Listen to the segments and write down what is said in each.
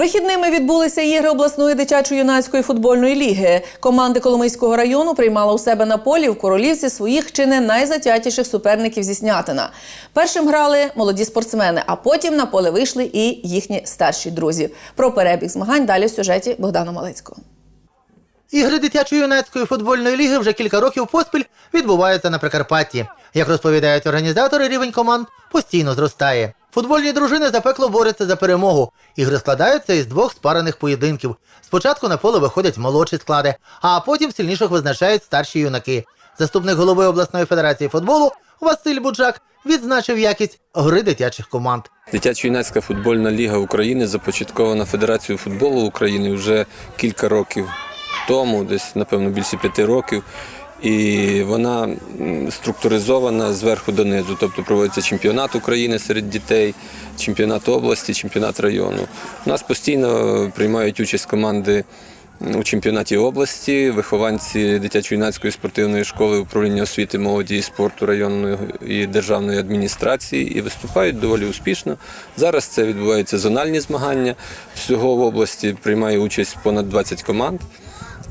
Вихідними відбулися ігри обласної дитячо-юнацької футбольної ліги. Команди Коломийського району приймала у себе на полі в королівці своїх чи не найзатятіших суперників зі Снятина. Першим грали молоді спортсмени, а потім на поле вийшли і їхні старші друзі. Про перебіг змагань далі в сюжеті Богдана Малецького. Ігри дитячо-юнацької футбольної ліги вже кілька років поспіль відбуваються на Прикарпатті. Як розповідають організатори, рівень команд постійно зростає. Футбольні дружини запекло борються за перемогу. Ігри складаються із двох спарених поєдинків. Спочатку на поле виходять молодші склади, а потім сильніших визначають старші юнаки. Заступник голови обласної федерації футболу Василь Буджак відзначив якість гри дитячих команд. Дитячо-юнацька футбольна ліга України започаткована Федерацією футболу України вже кілька років тому, десь, напевно, більше п'яти років. І вона структуризована зверху донизу, тобто проводиться чемпіонат України серед дітей, чемпіонат області, чемпіонат району. У нас постійно приймають участь команди у чемпіонаті області, вихованці дитячо-юнацької спортивної школи управління освіти, молоді і спорту районної і державної адміністрації і виступають доволі успішно. Зараз це відбуваються зональні змагання. Всього в області приймає участь понад 20 команд.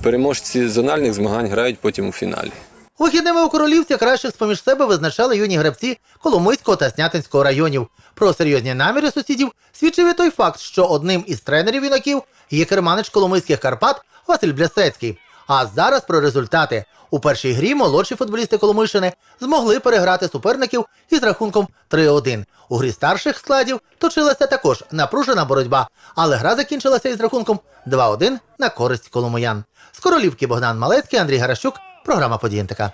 Переможці зональних змагань грають потім у фіналі. Вихідними у королівці кращих з-поміж себе визначали юні гравці Коломийського та Снятинського районів. Про серйозні наміри сусідів свідчив і той факт, що одним із тренерів юнаків є керманич Коломийських Карпат Василь Блясецький. А зараз про результати. У першій грі молодші футболісти Коломийщини змогли переграти суперників із рахунком 3-1. У грі старших складів точилася також напружена боротьба, але гра закінчилася із рахунком 2-1 на користь Коломоян. З королівки Богдан Малецький, Андрій Гаращук, програма «Події НТК».